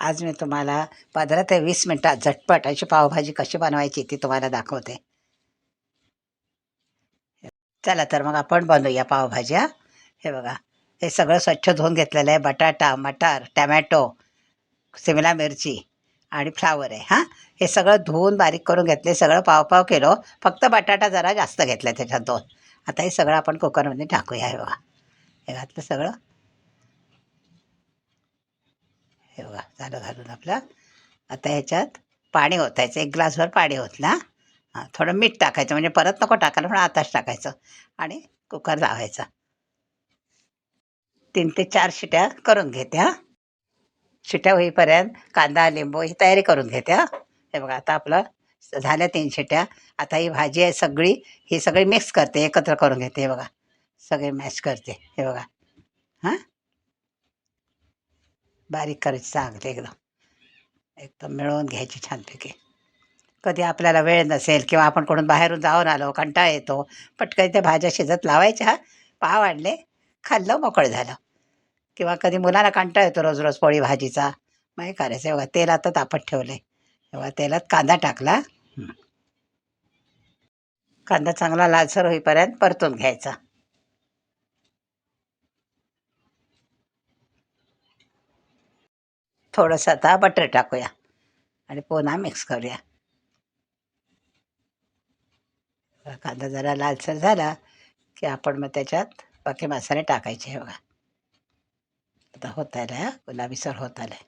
आज मी तुम्हाला पंधरा ते वीस मिनटात झटपट अशी पावभाजी कशी बनवायची ती तुम्हाला दाखवते. चला तर मग आपण बनवूया पावभाज्या. हे बघा हे सगळं स्वच्छ धुवून घेतलेलं आहे. बटाटा मटार टॅमॅटो शिमला मिरची आणि फ्लावर आहे. हां? हे सगळं धुवून बारीक करून घेतले. सगळं पावपाव केलो. फक्त बटाटा जरा जास्त घेतला त्याच्यात दोन आता हे सगळं आपण कुकरमध्ये टाकूया. हे बघा. हे घातलं सगळं. हे बघा झालं घालून आपलं. आता ह्याच्यात पाणी ओतायचं एक ग्लासभर पाणी ओतला हां. थोडं मीठ टाकायचं म्हणजे परत नको टाकायला पण आताच टाकायचं आणि कुकर लावायचा. तीन ते चार शिट्या करून घेते हां. शिट्या होईपर्यंत कांदा लिंबू ही तयारी करून घेते हां. हे बघा आता आपलं झाल्या तीन शिट्या. आता ही भाजी आहे सगळी ही सगळी मिक्स करते एकत्र करून घेते हे बघा. सगळे मॅश करते हे बघा. हां? बारीक करायची चांगली एकदम. एकदम मिळवून घ्यायची छानपैकी. कधी आपल्याला वेळ नसेल किंवा आपण कोणून बाहेरून जाऊन आलो कंटाळा येतो पटकन त्या भाज्या शिजत लावायच्या पाव वाढले खाल्लं मोकळं झालं. किंवा कधी मुलांना कंटाळा येतो रोज रोज पोळी भाजीचा. मग हे करायचं. एवढा तेल आता तापत ठेवले. तेव्हा तेलात कांदा टाकला. कांदा चांगला लालसर होईपर्यंत परतून घ्यायचा. थोडंसं आता बटर टाकूया आणि पुन्हा मिक्स करूया. कांदा जरा लालसर झाला की आपण मग त्याच्यात बाकी मसाले टाकायचे हे बघा. आता होत आलं हा गुलाबीसर होत आलं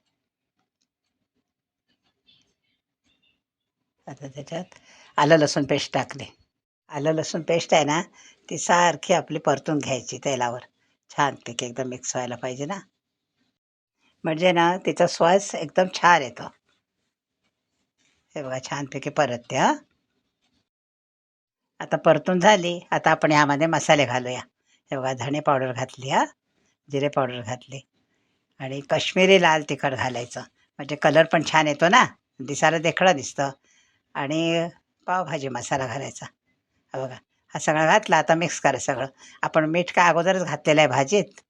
आता त्याच्यात आलं लसूण पेस्ट टाकले. आलं लसूण पेस्ट आहे ना ती सारखी आपली परतून घ्यायची तेलावर. छानपैकी एकदम मिक्स व्हायला पाहिजे ना. म्हणजे ना तिचा स्वास एकदम छान येतो. हे बघा छानपैकी परतते हा. आता परतून झाली. आता आपण यामध्ये मसाले घालूया. हे बघा धणे पावडर घातली हा. जिरे पावडर घातली. आणि काश्मीरी लाल तिखट घालायचं. म्हणजे कलर पण छान येतो ना. दिसायला देखळं दिसतं. आणि पावभाजी मसाला घालायचा. बघा हा सगळा घातला. आता मिक्स करा सगळं. आपण मीठ काय अगोदरच घातलेलं आहे भाजीत?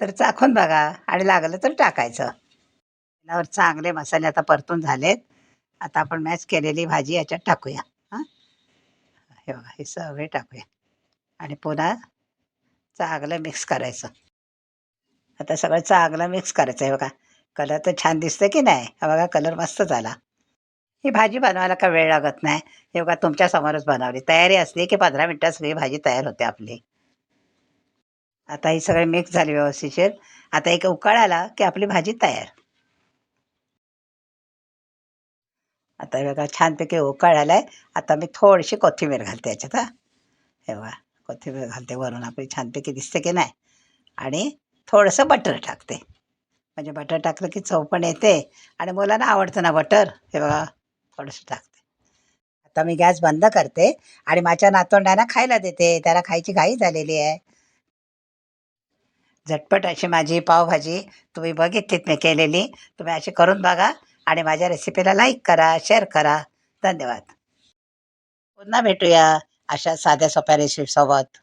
तर चाखून बघा. आणि लागलं तर टाकायचं. त्यावर चांगले मसाले आता परतून झालेत. आता आपण मॅच केलेली भाजी याच्यात टाकूया. हां? हे बघा हे सगळे टाकूया. आणि पुन्हा चांगलं मिक्स करायचं. आता सगळं चांगलं मिक्स करायचं. आहे बघा कलर तर छान दिसतं की नाही? हा बघा कलर मस्त झाला. ही भाजी बनवायला का वेळ लागत नाही? हे बघा तुमच्यासमोरच बनवली. तयारी असली की पंधरा मिनटात सगळी भाजी तयार होते आपली. आता ही सगळे मिक्स झाले व्यवस्थित आता एक उकाळ आला की आपली भाजी तयार. आता हे बघा छानपैकी उकाळ आला आहे आता मी थोडीशी कोथिंबीर घालते याच्यात हा. हे बघा कोथिंबीर घालते वरून. आपली छानपैकी दिसते की नाही? आणि थोडंसं बटर टाकते. म्हणजे बटर टाकलं की चव पण येते आणि मुलांना आवडतं ना बटर? हे बघा थोडंसं टाकते. आता मी गॅस बंद करते आणि माझ्या नातवंडांना खायला देते. त्याला खायची घाई झालेली आहे. झटपट अशी माझी पावभाजी तुम्ही बघितलीत मी केलेली. तुम्ही अशी करून बघा आणि माझ्या रेसिपीला लाईक करा शेअर करा. धन्यवाद. पुन्हा भेटूया अशा साध्या सोप्या रेसिपीसोबत